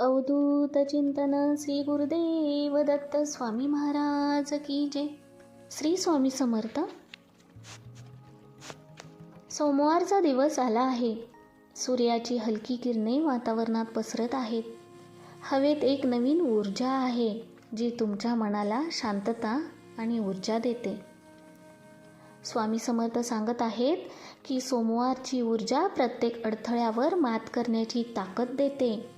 अवधूत चिंतन श्री गुरुदेव दत्त स्वामी महाराज की जय. श्री स्वामी समर्थ. सोमवारचा दिवस आला आहे. सूर्याची हलकी किरणे वातावरणात पसरत आहेत. हवेत एक नवीन ऊर्जा आहे जी तुमच्या मनाला शांतता आणि ऊर्जा देते. स्वामी समर्थ सांगत आहेत की सोमवारची ऊर्जा प्रत्येक अडथळ्यावर मात करण्याची ताकद देते.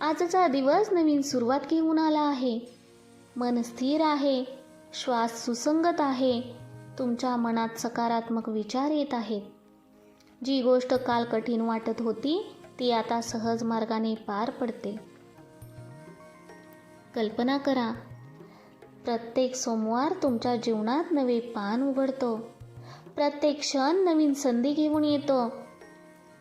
आजचा दिवस नवीन सुरुवात घेऊन आला आहे. मन स्थिर आहे. श्वास सुसंगत आहे. तुमच्या मनात सकारात्मक विचार येत आहेत. जी गोष्ट काल कठीण वाटत होती ती आता सहज मार्गाने पार पडते. कल्पना करा प्रत्येक सोमवार तुमच्या जीवनात नवे पान उघडतो. प्रत्येक क्षण नवीन संधी घेऊन येतो.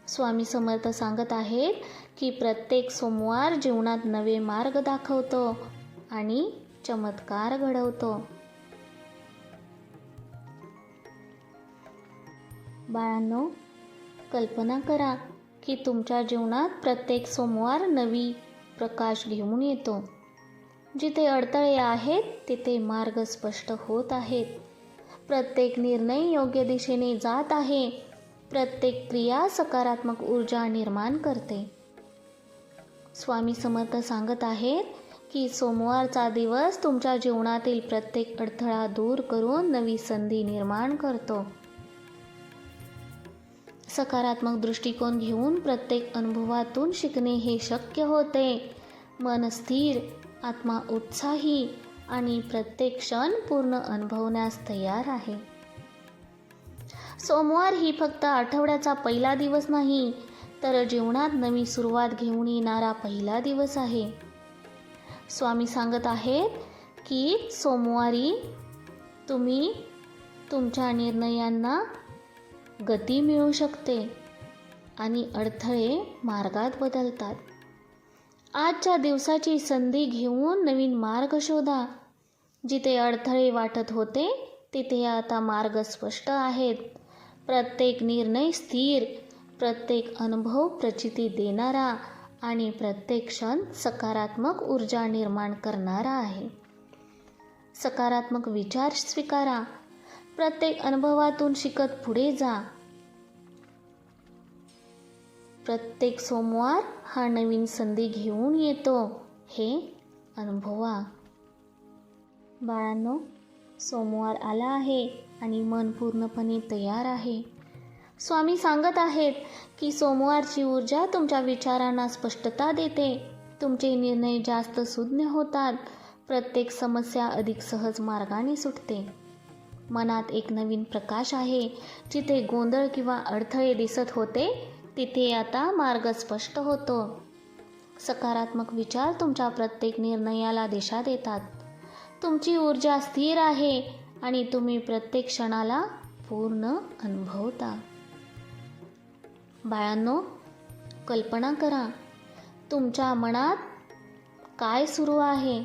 स्वामी समर्थ सांगत आहेत की प्रत्येक सोमवार जीवनात नवे मार्ग दाखवतो आणि चमत्कार घडवतो. बाळांनो कल्पना करा की तुमच्या जीवनात प्रत्येक सोमवार नवी प्रकाश घेऊन येतो. जिथे अडथळे आहेत तिथे मार्ग स्पष्ट होत आहेत. प्रत्येक निर्णय योग्य दिशेने जात आहे. प्रत्येक क्रिया सकारात्मक ऊर्जा निर्माण करते. स्वामी समर्थ सांगत आहेत की सोमवारचा दिवस तुमच्या जीवनातील प्रत्येक अडथळा दूर करून नवी संधी निर्माण करतो. सकारात्मक दृष्टिकोन घेऊन प्रत्येक अनुभवातून शिकणे हे शक्य होते. मन स्थिर आत्मा उत्साही आणि प्रत्येक क्षण पूर्ण अनुभवण्यास तयार आहे. सोमवार ही फक्त आठवड्याचा पहिला दिवस नाही तर जीवनात नवी सुरुवात घेऊन येणारा पहिला दिवस आहे. स्वामी सांगत आहेत की सोमवारी तुम्ही तुमच्या निर्णयांना गती मिळू शकते आणि अडथळे मार्गात बदलतात. आजच्या दिवसाची संधी घेऊन नवीन मार्ग शोधा. जिथे अडथळे वाटत होते तिथे आता मार्ग स्पष्ट आहेत. प्रत्येक निर्णय स्थिर प्रत्येक अनुभव प्रचिती देणारा आणि प्रत्येक क्षण सकारात्मक ऊर्जा निर्माण करणारा आहे. सकारात्मक विचार स्वीकारा प्रत्येक अनुभवातून शिकत पुढे जा. प्रत्येक सोमवार हा नवीन संधी घेऊन येतो हे अनुभवा. बाळांनो सोमवार आला आहे आणि मन पूर्णपणे तयार आहे. स्वामी सांगत आहेत की सोमवारची ऊर्जा तुमच्या विचारांना स्पष्टता देते. तुमचे निर्णय जास्त सुज्ञ होतात. प्रत्येक समस्या अधिक सहज मार्गाने सुटते. मनात एक नवीन प्रकाश आहे. जिथे गोंधळ किंवा अडथळे दिसत होते तिथे आता मार्ग स्पष्ट होतो. सकारात्मक विचार तुमच्या प्रत्येक निर्णयाला दिशा देतात. तुमची ऊर्जा स्थिर आहे आणि तुम्ही प्रत्येक क्षणाला पूर्ण अनुभवता. बाळांनो कल्पना करा तुमच्या मनात काय सुरू आहे?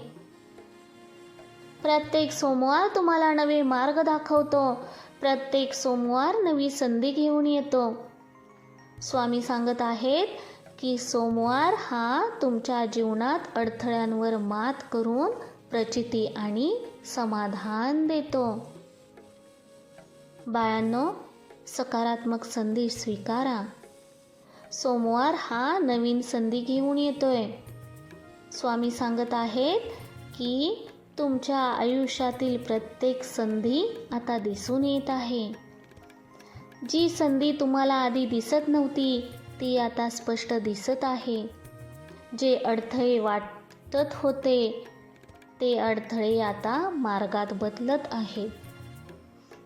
प्रत्येक सोमवार तुम्हाला नवे मार्ग दाखवतो. प्रत्येक सोमवार नवी संधी घेऊन येतो. स्वामी सांगत आहेत की सोमवार हा तुमच्या जीवनात अडथळ्यांवर मात करून प्रचिती आणि समाधान देतो. बाळांनो सकारात्मक संधी स्वीकारा. सोमवार हा नवीन संधी घेऊन येतोय. स्वामी सांगत आहेत की तुमच्या आयुष्यातील प्रत्येक संधी आता दिसून येत आहे. जी संधी तुम्हाला आधी दिसत नव्हती ती आता स्पष्ट दिसत आहे. जे अडथळे वाटत होते ते अडथळे आता मार्गात बदलत आहेत.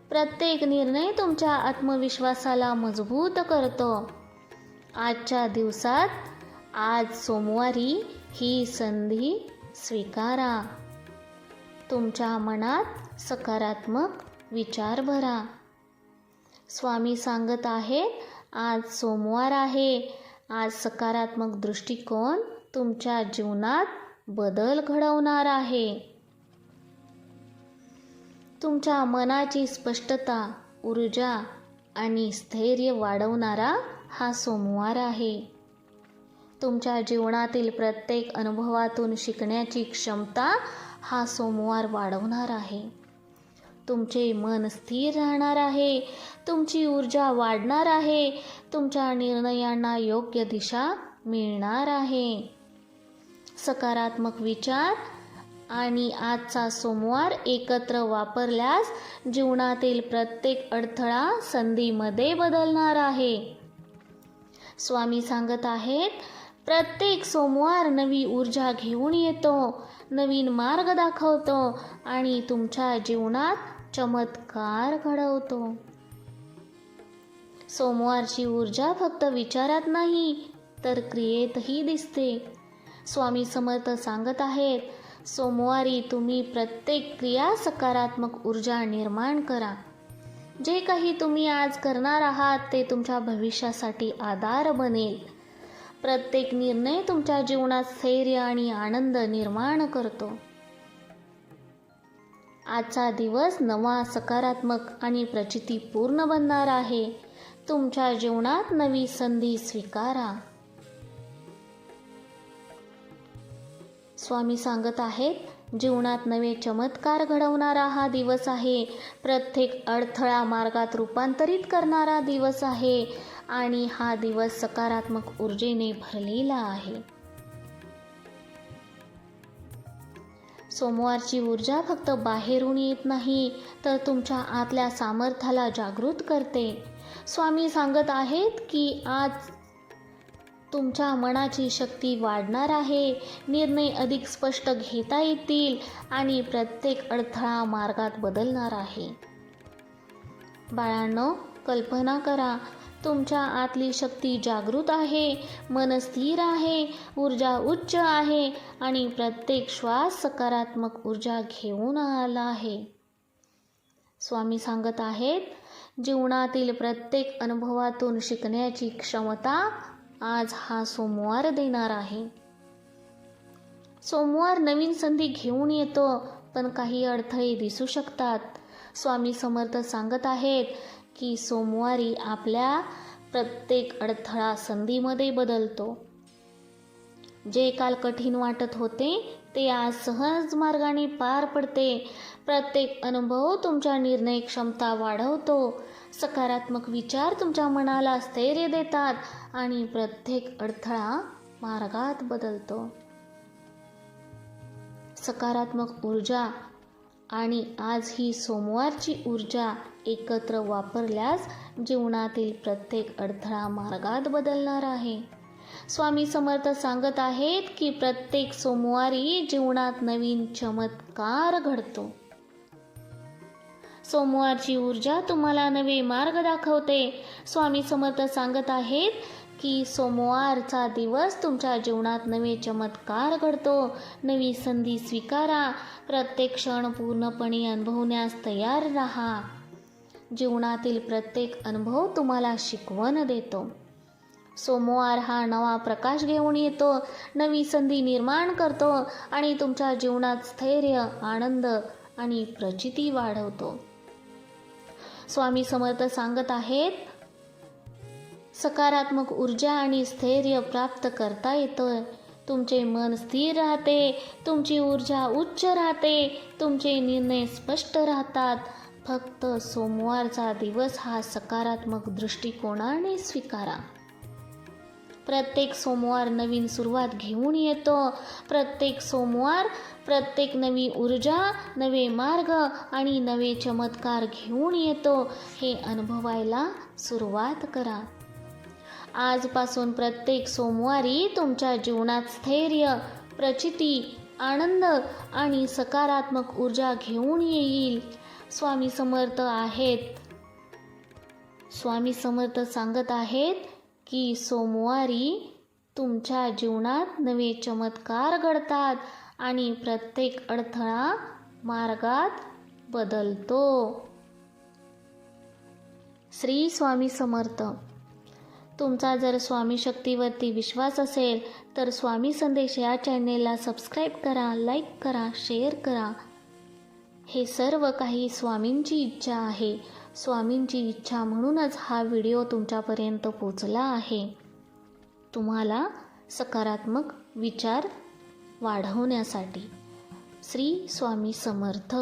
प्रत्येक निर्णय तुमच्या आत्मविश्वासाला मजबूत करतो. आजच्या दिवसात आज सोमवारी ही संधी स्वीकारा. तुमच्या मनात सकारात्मक विचार भरा. स्वामी सांगत आहेत आज सोमवार आहे. आज सकारात्मक दृष्टिकोन तुमच्या जीवनात बदल घडवणार आहे. तुमच्या मनाची स्पष्टता ऊर्जा आणि स्थैर्य वाढवणारा हा सोमवार आहे. तुमच्या जीवनातील प्रत्येक अनुभवातून शिकण्याची क्षमता हा सोमवार वाढवणार आहे. तुमचे मन स्थिर राहणार आहे. तुमची ऊर्जा वाढणार आहे. तुमच्या निर्णयांना योग्य दिशा मिळणार आहे. सकारात्मक विचार आणि आजचा सोमवार एकत्र वापरल्यास जीवनातील प्रत्येक अडथळा संधीमध्ये बदलणार आहे. स्वामी सांगत आहेत प्रत्येक सोमवार नवी ऊर्जा घेऊन येतो नवीन मार्ग दाखवतो आणि तुमच्या जीवनात चमत्कार घडवतो. सोमवारची ऊर्जा फक्त विचारात नाही तर क्रियेतही दिसते. स्वामी समर्थ सांगत आहेत सोमवारी तुम्ही प्रत्येक क्रिया सकारात्मक ऊर्जा निर्माण करा. जे काही तुम्ही आज करणार आहात ते तुमच्या भविष्यासाठी आधार बनेल. प्रत्येक निर्णय तुमच्या जीवनात स्थैर्य आणि आनंद निर्माण करतो. आजचा दिवस नवा सकारात्मक आणि प्रचितीपूर्ण बनणार आहे. तुमच्या जीवनात नवी संधी स्वीकारा. स्वामी सांगत आहेत जीवनात नवे चमत्कार घडवणारा हा दिवस आहे. प्रत्येक अडथळा मार्गात रूपांतरित करणारा दिवस आहे आणि हा दिवस सकारात्मक ऊर्जेने भरलेला आहे. सोमवारची ऊर्जा फक्त बाहेरून येत नाही तर तुमच्या आतल्या सामर्थ्याला जागृत करते. स्वामी सांगत आहेत की आज तुमच्या मनाची शक्ती वाढणार आहे. निर्णय अधिक स्पष्ट घेता येतील आणि प्रत्येक अडथळा मार्गात बदलणार आहे. बाळांनो कल्पना करा तुमच्या आतली शक्ती जागृत आहे मन स्थिर आहे ऊर्जा उच्च आहे आणि प्रत्येक श्वास सकारात्मक ऊर्जा घेऊन आला आहे. स्वामी सांगत आहेत जीवनातील प्रत्येक अनुभवातून शिकण्याची क्षमता आज हा सोमवार देणार आहे. सोमवार नवीन संधी घेऊन येतो पण काही अडथळे दिसू शकतात. स्वामी समर्थ सांगत आहेत की सोमवारी आपल्या प्रत्येक अडथळा संधीमध्ये बदलतो. जे काल कठीण वाटत होते ते आज सहज मार्गाने पार पडते. प्रत्येक अनुभव तुमच्या निर्णय क्षमता वाढवतो. सकारात्मक विचार तुमच्या मनाला स्थैर्य देतात आणि प्रत्येक अडथळा मार्गात बदलतो. सकारात्मक ऊर्जा आणि आज ही सोमवारची ऊर्जा एकत्र वापरल्यास जीवनातील प्रत्येक अडथळा मार्गात बदलणार आहे. स्वामी समर्थ सांगत आहेत की प्रत्येक सोमवारी जीवनात नवीन चमत्कार घडतो. सोमवारची ऊर्जा तुम्हाला नवे मार्ग दाखवते. स्वामी समर्थ सांगत आहेत की सोमवारचा दिवस तुमच्या जीवनात नवे चमत्कार घडतो. नवी संधी स्वीकारा. प्रत्येक क्षण पूर्णपणे अनुभवण्यास तयार राहा. जीवनातील प्रत्येक अनुभव तुम्हाला शिकवण देतो. सोमवार हा नवा प्रकाश घेऊन येतो. नवी संधी निर्माण करतो आणि तुमच्या जीवनात स्थैर्य आनंद आणि प्रचिती वाढवतो. स्वामी समर्थ सांगत आहेत सकारात्मक ऊर्जा आणि स्थैर्य प्राप्त करता येतं तुमचे मन स्थिर राहते तुमची ऊर्जा उच्च राहते तुमचे निर्णय स्पष्ट राहतात. फक्त सोमवारचा दिवस हा सकारात्मक दृष्टिकोनाने स्वीकारा. प्रत्येक सोमवार नवीन सुरुवात घेऊन येतो. प्रत्येक सोमवार प्रत्येक नवी ऊर्जा नवे मार्ग आणि नवे चमत्कार घेऊन येतो. हे अनुभवायला सुरुवात करा. आजपासून प्रत्येक सोमवारी तुमच्या जीवनात स्थैर्य प्रचिती आनंद आणि सकारात्मक ऊर्जा घेऊन येईल. स्वामी समर्थ आहेत. स्वामी समर्थ सांगत आहेत की सोमवारी तुमच्या जीवनात नवे चमत्कार घडतात आणि प्रत्येक अडथळा मार्गात बदलतो. श्री स्वामी समर्थ. तुमचा जर स्वामी शक्तीवरती विश्वास असेल तर स्वामी संदेश या चॅनेलला सबस्क्राईब करा लाईक करा शेअर करा. हे सर्व काही स्वामींची इच्छा आहे. स्वामींची इच्छा म्हणूनच हा व्हिडिओ तुमच्यापर्यंत पोचला आहे. तुम्हाला सकारात्मक विचार वाढवण्यासाठी श्री स्वामी समर्थ.